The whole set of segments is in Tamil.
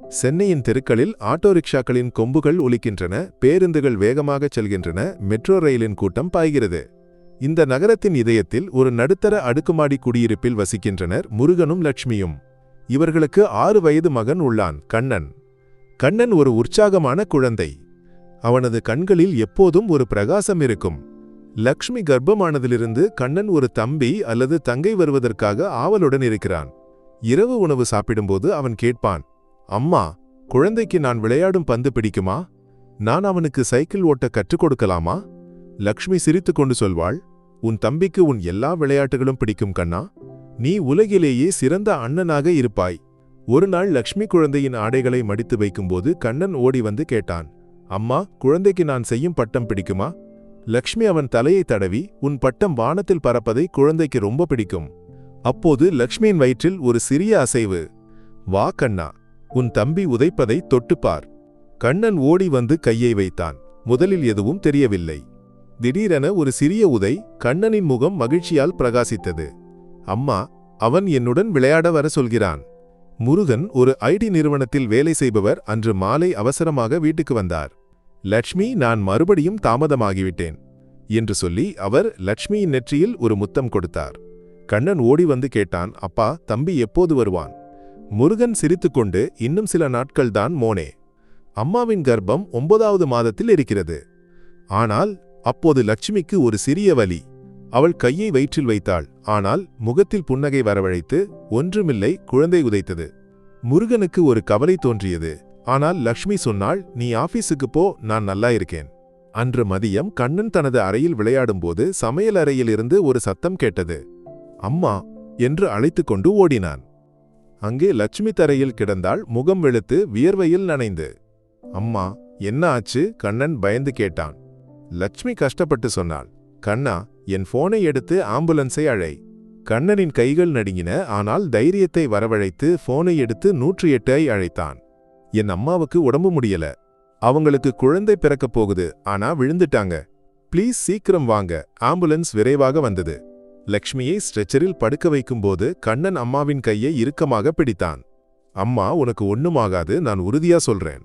சென்னையின் தெருக்களில் ஆட்டோ ரிக்ஷாக்களின் கொம்புகள் ஒலிக்கின்றன பேருந்துகள் வேகமாகச் செல்கின்றன மெட்ரோ ரயிலின் கூட்டம் பாய்கிறது. இந்த நகரத்தின் இதயத்தில் ஒரு நடுத்தர அடுக்குமாடி குடியிருப்பில் வசிக்கின்றனர் முருகனும் லட்சுமியும். இவர்களுக்கு ஆறு வயது மகன் உள்ளான் கண்ணன். கண்ணன் ஒரு உற்சாகமான குழந்தை. அவனது கண்களில் எப்போதும் ஒரு பிரகாசம் இருக்கும். லக்ஷ்மி கர்ப்பமானதிலிருந்து கண்ணன் ஒரு தம்பி அல்லது தங்கை வருவதற்காக ஆவலுடன் இருக்கிறான். இரவு உணவு சாப்பிடும்போது அவன் கேட்பான் அம்மா குழந்தைக்கு நான் விளையாடும் பந்து பிடிக்குமா? நான் அவனுக்கு சைக்கிள் ஓட்ட கற்றுக் கொடுக்கலாமா? லக்ஷ்மி சிரித்துக்கொண்டு சொல்வாள் உன் தம்பிக்கு உன் எல்லா விளையாட்டுகளும் பிடிக்கும் கண்ணா. நீ உலகிலேயே சிறந்த அண்ணனாக இருப்பாய். ஒரு நாள் லக்ஷ்மி குழந்தையின் ஆடைகளை மடித்து வைக்கும்போது கண்ணன் ஓடி வந்து கேட்டான் அம்மா குழந்தைக்கு நான் செய்யும் பட்டம் பிடிக்குமா? லக்ஷ்மி அவன் தலையை தடவி உன் பட்டம் வானத்தில் பறப்பதை குழந்தைக்கு ரொம்ப பிடிக்கும். அப்போது லக்ஷ்மியின் வயிற்றில் ஒரு சிறிய அசைவு வா கண்ணா. உன் தம்பி உதைப்பதை தொட்டுப்பார். கண்ணன் ஓடி வந்து கையை வைத்தான். முதலில் எதுவும் தெரியவில்லை. திடீரென ஒரு சிறிய உதை கண்ணனின் முகம் மகிழ்ச்சியால் பிரகாசித்தது. அம்மா அவன் என்னுடன் விளையாட வர சொல்கிறான். முருகன் ஒரு ஐடி நிறுவனத்தில் வேலை செய்பவர் அன்று மாலை அவசரமாக வீட்டுக்கு வந்தார். லட்சுமி நான் மறுபடியும் தாமதமாகிவிட்டேன் என்று சொல்லி அவர் லட்சுமியின் நெற்றியில் ஒரு முத்தம் கொடுத்தார். கண்ணன் ஓடி வந்து கேட்டான் அப்பா தம்பி எப்போது வருவான்? முருகன் சிரித்துக்கொண்டு இன்னும் சில நாட்கள்தான் மோனே. அம்மாவின் கர்ப்பம் ஒன்பதாவது மாதத்தில் இருக்கிறது. ஆனால் அப்போது லட்சுமிக்கு ஒரு சிறிய வலி. அவள் கையை வயிற்றில் வைத்தாள். ஆனால் முகத்தில் புன்னகை வரவழைத்து ஒன்றுமில்லை குழந்தை உதைத்தது. முருகனுக்கு ஒரு கவலை தோன்றியது. ஆனால் லக்ஷ்மி சொன்னாள் நீ ஆபீஸுக்கு போ நான் நல்லா இருக்கேன் அன்று மதியம் கண்ணன் தனது அறையில் விளையாடும்போது சமையல் அறையிலிருந்து ஒரு சத்தம் கேட்டது. அம்மா என்று அழைத்துக் கொண்டு ஓடினான். அங்கே லட்சுமி தரையில் கிடந்தாள் முகம் வெளுத்து வியர்வையில் நனைந்து. அம்மா என்ன ஆச்சு? கண்ணன் பயந்து கேட்டான். லட்சுமி கஷ்டப்பட்டு சொன்னாள் கண்ணா என் போனை எடுத்து ஆம்புலன்ஸை அழை. கண்ணனின் கைகள் நடுங்கின ஆனால் தைரியத்தை வரவழைத்து போனை எடுத்து நூற்றி எட்டை அழைத்தான். என் அம்மாவுக்கு உடம்பு முடியல. அவங்களுக்கு குழந்தை பிறக்கப் போகுது ஆனா விழுந்துட்டாங்க. ப்ளீஸ் சீக்கிரம் வாங்க. ஆம்புலன்ஸ் விரைவாக வந்தது. லக்ஷ்மியை ஸ்ட்ரெச்சரில் படுக்க வைக்கும்போது கண்ணன் அம்மாவின் கையை இறுக்கமாக பிடித்தான். அம்மா உனக்கு ஒண்ணுமாகாது நான் உறுதியா சொல்றேன்.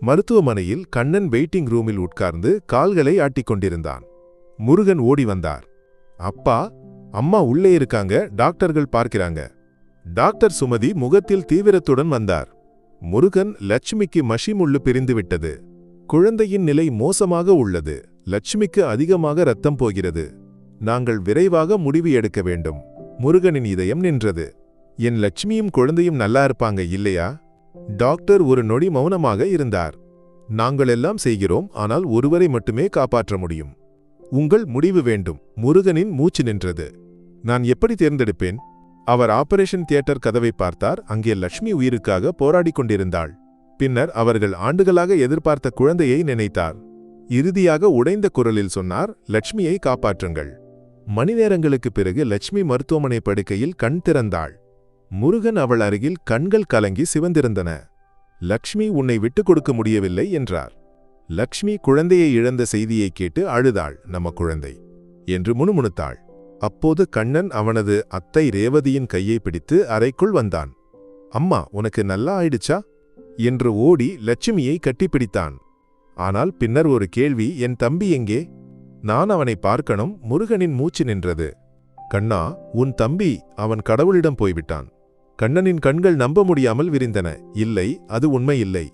மருத்துவமனையில் கண்ணன் வெயிட்டிங் ரூமில் உட்கார்ந்து கால்களை ஆட்டிக் கொண்டிருந்தான். முருகன் ஓடி வந்தார். அப்பா அம்மா உள்ளே இருக்காங்க டாக்டர்கள் பார்க்கிறாங்க. டாக்டர் சுமதி முகத்தில் தீவிரத்துடன் வந்தார். முருகன் லட்சுமிக்கு மஷி முள்ளு பிரிந்துவிட்டது குழந்தையின் நிலை மோசமாக உள்ளது. லட்சுமிக்கு அதிகமாக ரத்தம் போகிறது. நாங்கள் விரைவாக முடிவு எடுக்க வேண்டும். முருகனின் இதயம் நின்றது. என் லட்சுமியும் குழந்தையும் நல்லா இருப்பாங்க இல்லையா? டாக்டர் ஒரு நொடி மௌனமாக இருந்தார். நாங்கள் எல்லாம் செய்கிறோம் ஆனால் ஒருவரை மட்டுமே காப்பாற்ற முடியும். உங்கள் முடிவு வேண்டும். முருகனின் மூச்சு நின்றது. நான் எப்படி தேர்ந்தெடுப்பேன்? அவர் ஆபரேஷன் தியேட்டர் கதவை பார்த்தார். அங்கே லட்சுமி உயிருக்காக போராடிக் கொண்டிருந்தாள். பின்னர் அவர்கள் ஆண்டுகளாக எதிர்பார்த்த குழந்தையை நினைத்தார். இறுதியாக உடைந்த குரலில் சொன்னார் லட்சுமியை காப்பாற்றுங்கள். மணி நேரங்களுக்கு பிறகு லட்சுமி மருத்துவமனை படுக்கையில் கண் திறந்தாள். முருகன் அவள் அருகில் கண்கள் கலங்கி சிவந்திருந்தன. லக்ஷ்மி உன்னை விட்டுக் கொடுக்க முடியவில்லை என்றார். லக்ஷ்மி குழந்தையை இழந்த செய்தியை கேட்டு அழுதாள். நம்ம குழந்தை என்று முணுமுணுத்தாள். அப்போது கண்ணன் அவனது அத்தை ரேவதியின் கையை பிடித்து அறைக்குள் வந்தான். அம்மா உனக்கு நல்லா ஆயிடுச்சா? என்று ஓடி லட்சுமியை கட்டிப்பிடித்தான். ஆனால் பின்னர் ஒரு கேள்வி என் தம்பி எங்கே? நான் அவனை பார்க்கணும் முருகனின் மூச்சு நின்றது. கண்ணா உன் தம்பி அவன் கடவுளிடம் போய்விட்டான். கண்ணனின் கண்கள் நம்ப முடியாமல் விரிந்தன. இல்லை அது உண்மையில்லை.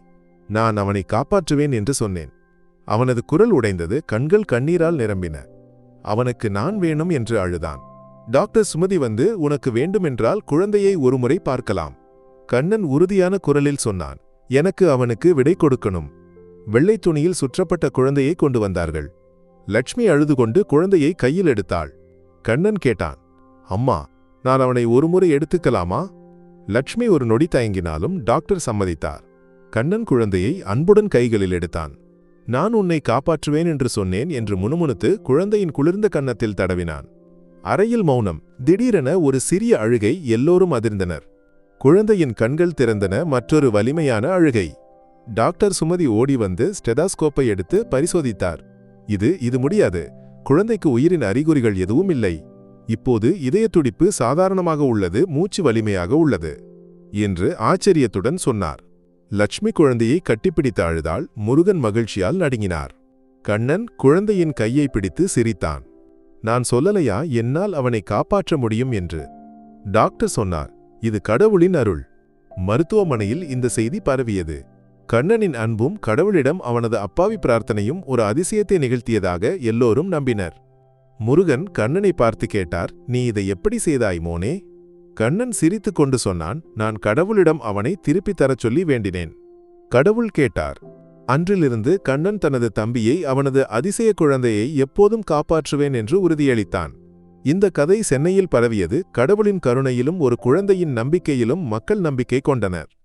நான் அவனை காப்பாற்றுவேன் என்று சொன்னேன். அவனது குரல் உடைந்தது கண்கள் கண்ணீரால் நிரம்பின. அவனுக்கு நான் வேணும் என்று அழுதான். டாக்டர் சுமதி வந்து உனக்கு வேண்டுமென்றால் குழந்தையை ஒருமுறை பார்க்கலாம். கண்ணன் உறுதியான குரலில் சொன்னான். எனக்கு அவனுக்கு விடை கொடுக்கணும். வெள்ளைத் துணியில் சுற்றப்பட்ட குழந்தையை கொண்டு வந்தார்கள். லட்சுமி அழுது கொண்டு குழந்தையை கையில் எடுத்தாள். கண்ணன் கேட்டான் அம்மா நான் அவனை ஒருமுறை எடுத்துக்கலாமா? லட்சுமி ஒரு நொடி தயங்கினாலும் டாக்டர் சம்மதித்தார். கண்ணன் குழந்தையை அன்புடன் கைகளில் எடுத்தான். நான் உன்னை காப்பாற்றுவேன் என்று சொன்னேன் என்று முணுமுணுத்து குழந்தையின் குளிர்ந்த கன்னத்தில் தடவினான். அறையில் மௌனம் திடீரென ஒரு சிறிய அழுகை எல்லோரும் அதிர்ந்தனர். குழந்தையின் கண்கள் திறந்தன மற்றொரு வலிமையான அழுகை. டாக்டர் சுமதி ஓடி வந்து ஸ்டெதாஸ்கோப்பை எடுத்து பரிசோதித்தார். இது இது முடியாது. குழந்தைக்கு உயிரின் அறிகுறிகள் எதுவும் இல்லை. இப்போது இதய துடிப்பு சாதாரணமாக உள்ளது மூச்சு வலிமையாக உள்ளது என்று ஆச்சரியத்துடன் சொன்னார். லட்சுமி குழந்தையை கட்டிப்பிடித்து அழுதால் முருகன் மகிழ்ச்சியால் நடுங்கினார். கண்ணன் குழந்தையின் கையை பிடித்து சிரித்தான். நான் சொல்லலையா? என்னால் அவனை காப்பாற்ற முடியும் என்று. டாக்டர் சொன்னார். இது கடவுளின் அருள். மருத்துவமனையில் இந்த செய்தி பரவியது. கண்ணனின் அன்பும் கடவுளிடம் அவனது அப்பாவி பிரார்த்தனையும் ஒரு அதிசயத்தை நிகழ்த்தியதாக எல்லோரும் நம்பினர். முருகன் கண்ணனை பார்த்து கேட்டார் நீ இதை எப்படி செய்தாய் மோனே? கண்ணன் சிரித்துக் கொண்டு சொன்னான் நான் கடவுளிடம் அவனை திருப்பித் தரச் சொல்லி வேண்டினேன். கடவுள் கேட்டார் அன்றிலிருந்து கண்ணன் தனது தம்பியை அவனது அதிசய குழந்தையை எப்போதும் காப்பாற்றுவேன் என்று உறுதியளித்தான். இந்த கதை சென்னையில் பரவியது கடவுளின் கருணையிலும் ஒரு குழந்தையின் நம்பிக்கையிலும் மக்கள் நம்பிக்கை கொண்டனர்.